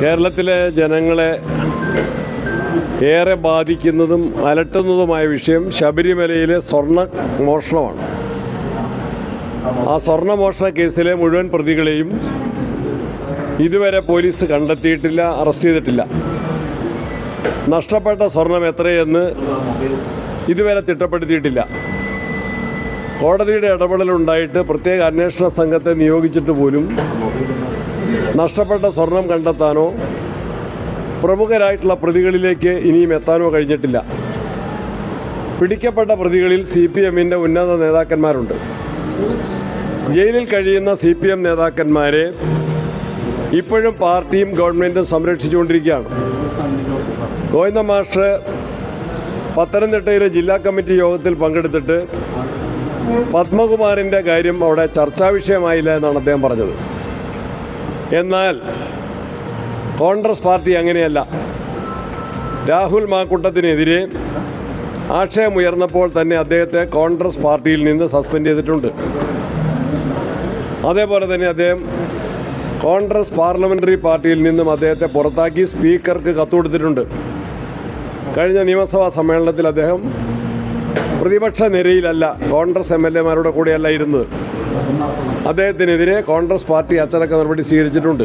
കേരളത്തിലെ ജനങ്ങളെ ഏറെ ബാധിക്കുന്നതും അലട്ടുന്നതുമായ വിഷയം ശബരിമലയിലെ സ്വർണ മോഷണമാണ്. ആ സ്വർണ മോഷണ കേസിലെ മുഴുവൻ പ്രതികളെയും ഇതുവരെ പോലീസ് കണ്ടെത്തിയിട്ടില്ല അറസ്റ്റ് ചെയ്തിട്ടില്ല. നഷ്ടപ്പെട്ട സ്വർണം എത്രയെന്ന് ഇതുവരെ തിട്ടപ്പെടുത്തിയിട്ടില്ല. കോടതിയുടെ ഇടപെടലുണ്ടായിട്ട് പ്രത്യേക അന്വേഷണ സംഘത്തെ നിയോഗിച്ചിട്ട് പോലും നഷ്ടപ്പെട്ട സ്വർണം കണ്ടെത്താനോ പ്രമുഖരായിട്ടുള്ള പ്രതികളിലേക്ക് ഇനിയും എത്താനോ കഴിഞ്ഞിട്ടില്ല. പിടിക്കപ്പെട്ട പ്രതികളിൽ സി പി എമ്മിന്റെ ഉന്നത നേതാക്കന്മാരുണ്ട്. ജയിലിൽ കഴിയുന്ന സി പി എം നേതാക്കന്മാരെ ഇപ്പോഴും പാർട്ടിയും ഗവൺമെന്റും സംരക്ഷിച്ചുകൊണ്ടിരിക്കുകയാണ്. ഗോവിന്ദ മാസ്റ്റർ പത്തനംതിട്ടയിലെ ജില്ലാ കമ്മിറ്റി യോഗത്തിൽ പങ്കെടുത്തിട്ട് പത്മകുമാറിന്റെ കാര്യം അവിടെ ചർച്ചാ വിഷയമായില്ല എന്നാണ് അദ്ദേഹം പറഞ്ഞത്. എന്നാൽ കോൺഗ്രസ് പാർട്ടി അങ്ങനെയല്ല. രാഹുൽ മാക്കൂട്ടത്തിനെതിരെ ആക്ഷേപമുയർന്നപ്പോൾ തന്നെ അദ്ദേഹത്തെ കോൺഗ്രസ് പാർട്ടിയിൽ നിന്ന് സസ്പെൻഡ് ചെയ്തിട്ടുണ്ട്. അതേപോലെ തന്നെ അദ്ദേഹം കോൺഗ്രസ് പാർലമെന്ററി പാർട്ടിയിൽ നിന്നും അദ്ദേഹത്തെ പുറത്താക്കി സ്പീക്കർക്ക് കത്തുകൊടുത്തിട്ടുണ്ട് കഴിഞ്ഞ നിയമസഭാ സമ്മേളനത്തിൽ അദ്ദേഹം പ്രതിപക്ഷ നിരയിലല്ല കോൺഗ്രസ് എം എൽ എമാരുടെ കൂടെയല്ല ഇരുന്നത്. അദ്ദേഹത്തിനെതിരെ കോൺഗ്രസ് പാർട്ടി അച്ചടക്ക നടപടി സ്വീകരിച്ചിട്ടുണ്ട്.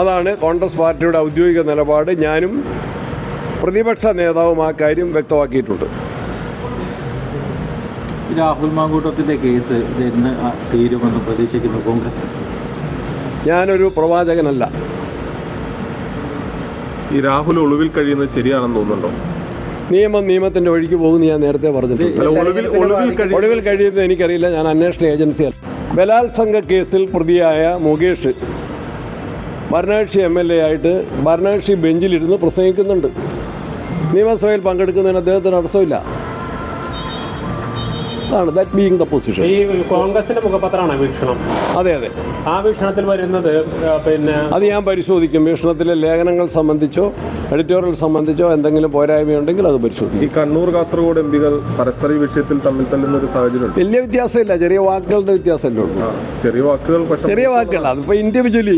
അതാണ് കോൺഗ്രസ് പാർട്ടിയുടെ ഔദ്യോഗിക നിലപാട്. ഞാനും പ്രതിപക്ഷ നേതാവും ആ കാര്യം വ്യക്തമാക്കിയിട്ടുണ്ട്. രാഹുൽ മാങ്കൂട്ടത്തിന്റെ കേസ് ഇതെന്ന് തീരുമെന്ന് പ്രതീക്ഷിക്കുന്നു കോൺഗ്രസ്? ഞാനൊരു പ്രവാചകനല്ല. ഈ രാഹുൽ ഒളിവിൽ കഴിയുന്നത് ശരിയാണെന്ന് തോന്നുന്നുണ്ടോ? നിയമം നിയമത്തിന്റെ വഴിക്ക് പോകുന്നു ഞാൻ നേരത്തെ പറഞ്ഞിട്ടുണ്ട്. ഒളിവിൽ കഴിയുന്നത് എനിക്കറിയില്ല. ഞാൻ അന്വേഷണ ഏജൻസിയാണ് ബലാത്സംഗ കേസിൽ പ്രതിയായ മുകേഷ് ഭരണകക്ഷി എം എൽ എ ആയിട്ട് ഭരണകക്ഷി ബെഞ്ചിലിരുന്ന് പ്രസംഗിക്കുന്നുണ്ട്. നിയമസഭയിൽ പങ്കെടുക്കുന്നതിന് അദ്ദേഹത്തിന് തടസ്സമില്ല. അതാണ് ദാറ്റ് ബീങ് ദ പൊസിഷൻ ഈ കോൺഗ്രസിന്റെ മുഖപത്രമാണ് വീക്ഷണം. അതെ അതെ. ആ വീക്ഷണത്തിൽ വരുന്നത് പിന്നെ അത് ഞാൻ പരിശോധിക്കും. വീക്ഷണത്തിലെ ലേഖനങ്ങൾ സംബന്ധിച്ചോ എഡിറ്റോറിയൽ സംബന്ധിച്ചോ എന്തെങ്കിലും പോരായ്മയുണ്ടെങ്കിൽ അത് പരിശോധിക്കും. ഈ കണ്ണൂർ കാസർഗോഡ് എം പികൾ പരസ്പര വിഷയത്തിൽ തമ്മിൽ തല്ലുന്ന ഒരു സാഹചര്യം വലിയ വ്യത്യാസമില്ല. ചെറിയ വാക്കുകളുടെ വ്യത്യാസമല്ലേ ഉള്ളൂ. ചെറിയ വാക്കുകൾ ചെറിയ വാക്കുകൾ അതിപ്പോ ഇൻഡിവിജ്വലി